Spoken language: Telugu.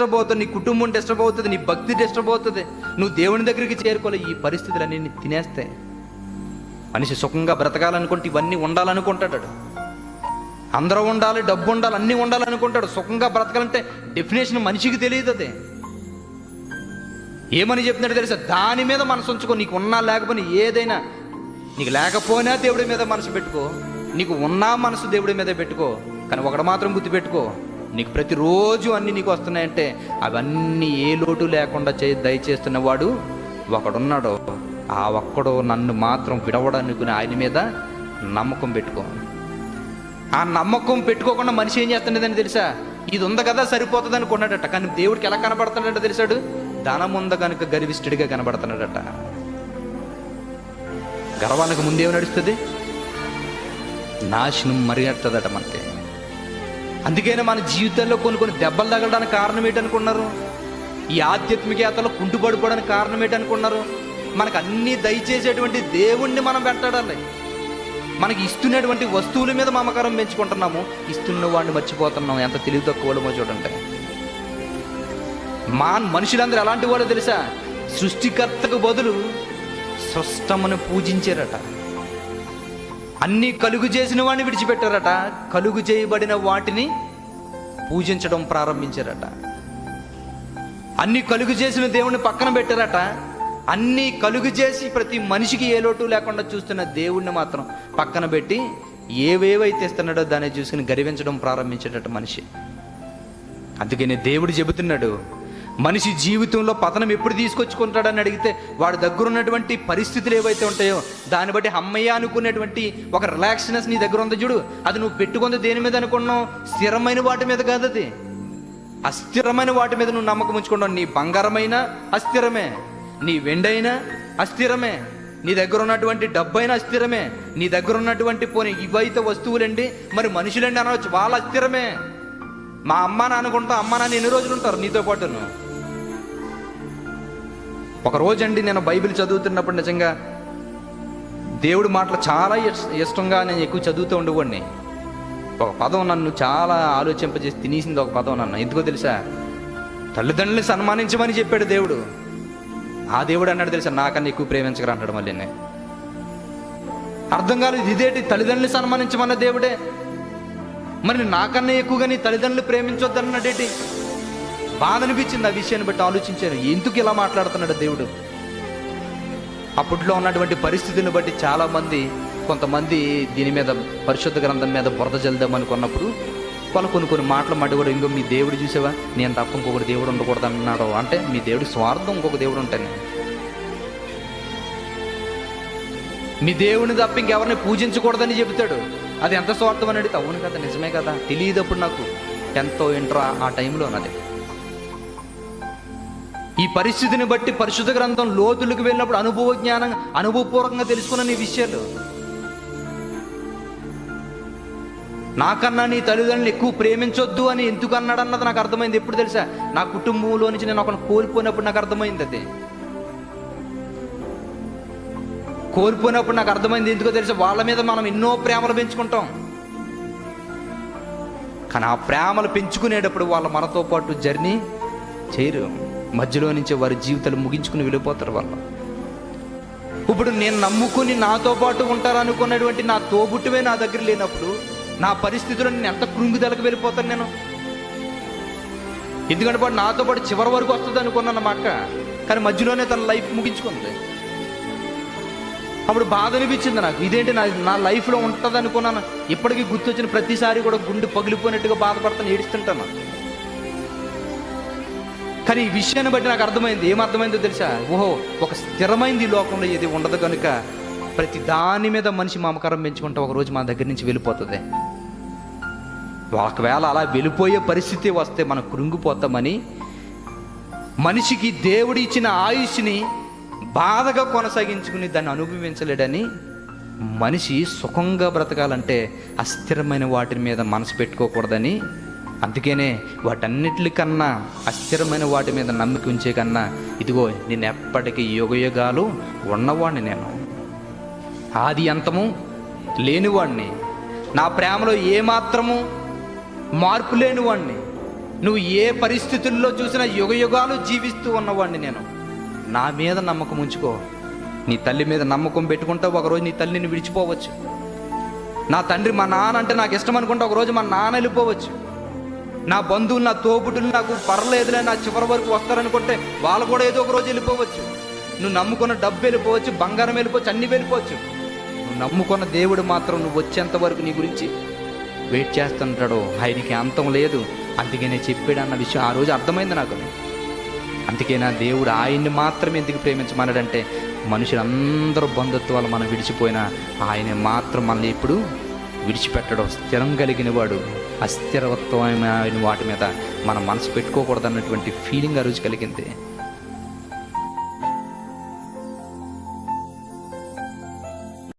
డిస్టర్బ్ అవుతుంది నీ కుటుంబం డిస్టర్బ్ అవుతుంది నీ భక్తి డిస్టర్బ్ అవుతుంది. నువ్వు దేవుని దగ్గరికి చేరుకోలే ఈ పరిస్థితులన్నీ అన్ని తినేస్తాయి. మనిషి సుఖంగా బ్రతకాలనుకుంటే ఇవన్నీ ఉండాలనుకుంటాడు. అందరూ ఉండాలి డబ్బు ఉండాలి అన్నీ ఉండాలనుకుంటాడు. సుఖంగా బ్రతకాలంటే డెఫినేషన్ మనిషికి తెలియదు అది. ఏమని చెప్తున్నాడు తెలుసా? దాని మీద మనసు ఉంచుకో నీకు ఉన్నా లేకపోయినా ఏదైనా. నీకు లేకపోయినా దేవుడి మీద మనసు పెట్టుకో. నీకు ఉన్నా మనసు దేవుడి మీద పెట్టుకో. కానీ ఒకటి మాత్రం గుర్తుపెట్టుకో. పెట్టుకో నీకు ప్రతిరోజు అన్నీ నీకు వస్తున్నాయంటే అవన్నీ ఏ లోటు లేకుండా చే దయచేస్తున్నవాడు వాడు ఆ ఒక్కడు నన్ను మాత్రం విడవడానికి ఆయన మీద నమ్మకం పెట్టుకో. ఆ నమ్మకం పెట్టుకోకుండా మనిషి ఏం చేస్తుండేదని తెలుసా? ఇది ఉంది కదా సరిపోతుంది అనుకున్నాడట కానీ దేవుడికి ఎలా కనబడుతున్నాడట తెలిసాడు? ధనం ఉంద కనుక గర్విష్ఠుడిగా కనబడుతున్నాడట. గర్వానికి ముందేమి నడుస్తుంది? నాశనం మరిగడుతుందట మనకి. అందుకనే మన జీవితంలో కొన్ని కొన్ని దెబ్బలు తగలడానికి కారణం ఏంటనుకున్నారు? ఈ ఆధ్యాత్మికేతలో కుంటుపడిపోవడానికి కారణం ఏంటనుకున్నారు? మనకు అన్నీ దయచేసేటువంటి దేవుణ్ణి మనం వెంటాడాలి. మనకి ఇస్తున్నటువంటి వస్తువుల మీద మమకారం పెంచుకుంటున్నాము. ఇస్తున్న వాడిని మర్చిపోతున్నాం. ఎంత తెలివి తక్కువమో చూడండి. మా మనుషులందరూ ఎలాంటి వాడో తెలుసా? సృష్టికర్తకు బదులు సృష్టమును పూజించారట. అన్ని కలుగు చేసిన వాడిని విడిచిపెట్టారట. కలుగు చేయబడిన వాటిని పూజించడం ప్రారంభించారట. అన్ని కలుగు చేసిన దేవుణ్ణి పక్కన పెట్టారట. అన్ని కలుగు చేసి ప్రతి మనిషికి ఏ లోటు లేకుండా చూస్తున్న దేవుణ్ణి మాత్రం పక్కన పెట్టి ఏవేవైతే ఇస్తున్నాడో దాన్ని చూసుకుని గర్వించడం ప్రారంభించేటట్టు మనిషి. అందుకని దేవుడు చెబుతున్నాడు మనిషి జీవితంలో పతనం ఎప్పుడు తీసుకొచ్చుకుంటాడని అడిగితే వాడి దగ్గర ఉన్నటువంటి పరిస్థితులు ఏవైతే ఉంటాయో దాన్ని బట్టి అమ్మయ్య అనుకునేటువంటి ఒక రిలాక్స్నెస్ నీ దగ్గర ఉంది చూడు. అది నువ్వు పెట్టుకుంది దేని మీద అనుకున్నావు? స్థిరమైన వాటి మీద కాదు అది. అస్థిరమైన వాటి మీద నువ్వు నమ్మకం ఉంచుకున్నావు నీ బంగారమైన అస్థిరమే. నీ వెండైనా అస్థిరమే. నీ దగ్గర ఉన్నటువంటి డబ్బైనా అస్థిరమే. నీ దగ్గర ఉన్నటువంటి పోనీ ఇవైతే వస్తువులండి మరి మనుషులండి అనవచ్చు. వాళ్ళ అస్థిరమే. మా అమ్మ నాన్న అనుకుంటా అమ్మ నాన్న ఎన్ని రోజులు ఉంటారు నీతో పాటును? ఒక రోజు అండి నేను బైబిల్ చదువుతున్నప్పుడు నిజంగా దేవుడి మాటలు చాలా ఇష్టంగా నేను ఎక్కువ చదువుతూ ఉండేవాడిని. ఒక పదం నన్ను చాలా ఆలోచింపజేసి తినేసింది ఒక పదం నన్ను. ఎందుకో తెలుసా? తల్లిదండ్రుల్ని సన్మానించమని చెప్పాడు దేవుడు. ఆ దేవుడు అన్నాడు తెలుసా? నాకన్నా ఎక్కువ ప్రేమించగరా అన్నాడు మళ్ళీ నేను అర్థం కాలేదు. ఇదేంటి? తల్లిదండ్రులు సన్మానించమన్న దేవుడే. మరి నాకన్నా ఎక్కువగా నీ తల్లిదండ్రులు ప్రేమించొద్దన్నాడేటి? బాధ అనిపించింది ఆ విషయాన్ని బట్టి ఆలోచించాను. ఎందుకు ఇలా మాట్లాడుతున్నాడు దేవుడు? అప్పట్లో ఉన్నటువంటి పరిస్థితిని బట్టి చాలామంది కొంతమంది దీని మీద పరిశుద్ధ గ్రంథం మీద బురద జల్దాం అనుకున్నప్పుడు వాళ్ళు కొన్ని కొన్ని మాటలు మట్టి ఇంకో మీ దేవుడు చూసావా? నేను తప్ప ఇంకొకటి దేవుడు ఉండకూడదు అన్నాడు. అంటే మీ దేవుడి స్వార్థం ఇంకొక దేవుడు ఉంటాను. మీ దేవుని తప్ప ఇంకెవరిని పూజించకూడదని చెబుతాడు. అది ఎంత స్వార్థం అని అడిగితే అవును కదా నిజమే కదా తెలియదప్పుడు నాకు ఎంతో ఇంట్రా ఆ టైంలో నాది ఈ పరిస్థితిని బట్టి పరిశుద్ధ గ్రంథం లోతులకు వెళ్ళినప్పుడు అనుభవ జ్ఞానం అనుభవపూర్వకంగా తెలుసుకున్న నీ విషయాలు. నాకన్నా నీ తల్లిదండ్రులు ఎక్కువ ప్రేమించొద్దు అని ఎందుకు అన్నాడు అన్నది నాకు అర్థమైంది. ఎప్పుడు తెలుసా? నా కుటుంబంలో నుంచి నేను ఒకరిని కోల్పోయినప్పుడు నాకు అర్థమైంది అది. కోల్పోయినప్పుడు నాకు అర్థమైంది ఎందుకో తెలుసా? వాళ్ళ మీద మనం ఎన్నో ప్రేమలు పెంచుకుంటాం. కానీ ఆ ప్రేమలు పెంచుకునేటప్పుడు వాళ్ళ మనతో పాటు జర్నీ చేయరు. మధ్యలో నుంచి వారి జీవితాలు ముగించుకుని వెళ్ళిపోతారు వాళ్ళు. ఇప్పుడు నేను నమ్ముకుని నాతో పాటు ఉంటారనుకున్నటువంటి నా తోబుట్టువే నా దగ్గర లేనప్పుడు నా పరిస్థితిలో నేను ఎంత కృంగుదలకు వెళ్ళిపోతాను నేను? ఎందుకంటే వాడు నాతో పాటు చివరి వరకు వస్తుంది అనుకున్నాను మా అక్క. కానీ మధ్యలోనే తన లైఫ్ ముగించుకుంది. అప్పుడు బాధ అనిపించింది నాకు. ఇదేంటి నా నా లైఫ్లో ఉంటుంది అనుకున్నాను ఇప్పటికీ గుర్తొచ్చిన ప్రతిసారి కూడా గుండె పగిలిపోయినట్టుగా బాధపడతాను ఏడుస్తుంటాను. కానీ ఈ విషయాన్ని బట్టి నాకు అర్థమైంది. ఏం అర్థమైందో తెలుసా? ఓహో ఒక స్థిరమైంది లోకంలో ఏది ఉండదు కనుక ప్రతి దాని మీద మనిషి మమకారం పెంచుకుంటే ఒక రోజు మా దగ్గర నుంచి వెళ్ళిపోతుంది. ఒకవేళ అలా వెళ్ళిపోయే పరిస్థితి వస్తే మనం కృంగిపోతామని మనిషికి దేవుడు ఇచ్చిన ఆయుష్ని బాధగా కొనసాగించుకుని దాన్ని అనుభవించలేడని మనిషి సుఖంగా బ్రతకాలంటే అస్థిరమైన వాటి మీద మనసు పెట్టుకోకూడదని అందుకనే వాటన్నిటికన్నా అస్థిరమైన వాటి మీద నమ్మిక ఉంచే కన్నా ఇదిగో నేను ఎప్పటికీ యుగయుగాలు ఉన్నవాడిని నేను. ఆది అంతము లేనివాడిని నా ప్రేమలో ఏమాత్రము మార్పు లేనివాడిని నువ్వు ఏ పరిస్థితుల్లో చూసినా యుగయుగాలు జీవిస్తూ ఉన్నవాడిని నేను. నా మీద నమ్మకం ఉంచుకో. నీ తల్లి మీద నమ్మకం పెట్టుకుంటే ఒకరోజు నీ తల్లిని విడిచిపోవచ్చు. నా తండ్రి మా నాన్న అంటే నాకు ఇష్టం అనుకుంటే ఒకరోజు మా నాన్న వెళ్ళిపోవచ్చు. నా బంధువులు నా తోబుట్టులు నాకు పర్లేదులే నా చివరి వరకు వస్తారనుకుంటే వాళ్ళు కూడా ఏదో ఒక రోజు వెళ్ళిపోవచ్చు. నువ్వు నమ్ముకున్న డబ్బు వెళ్ళిపోవచ్చు బంగారం వెళ్ళిపోవచ్చు అన్ని వెళ్ళిపోవచ్చు. నువ్వు నమ్ముకున్న దేవుడు మాత్రం నువ్వు వచ్చేంత వరకు నీ గురించి వెయిట్ చేస్తుంటాడు. ఆయనకి అంతం లేదు. అందుకే నేను చెప్పాడు అన్న విషయం ఆ రోజు అర్థమైంది నాకు. అందుకే నా దేవుడు ఆయన్ని మాత్రమే ఎందుకు ప్రేమించమన్నాడంటే మనుషులందరూ బంధుత్వాలు మనం విడిచిపోయినా ఆయన మాత్రం మనల్ని ఇప్పుడు విడిచిపెట్టడం స్థిరం కలిగిన వాడు అస్థిరత్వమైన వాటి మీద మన మనసు పెట్టుకోకూడదన్నటువంటి ఫీలింగ్ ఆ రోజు కలిగింది.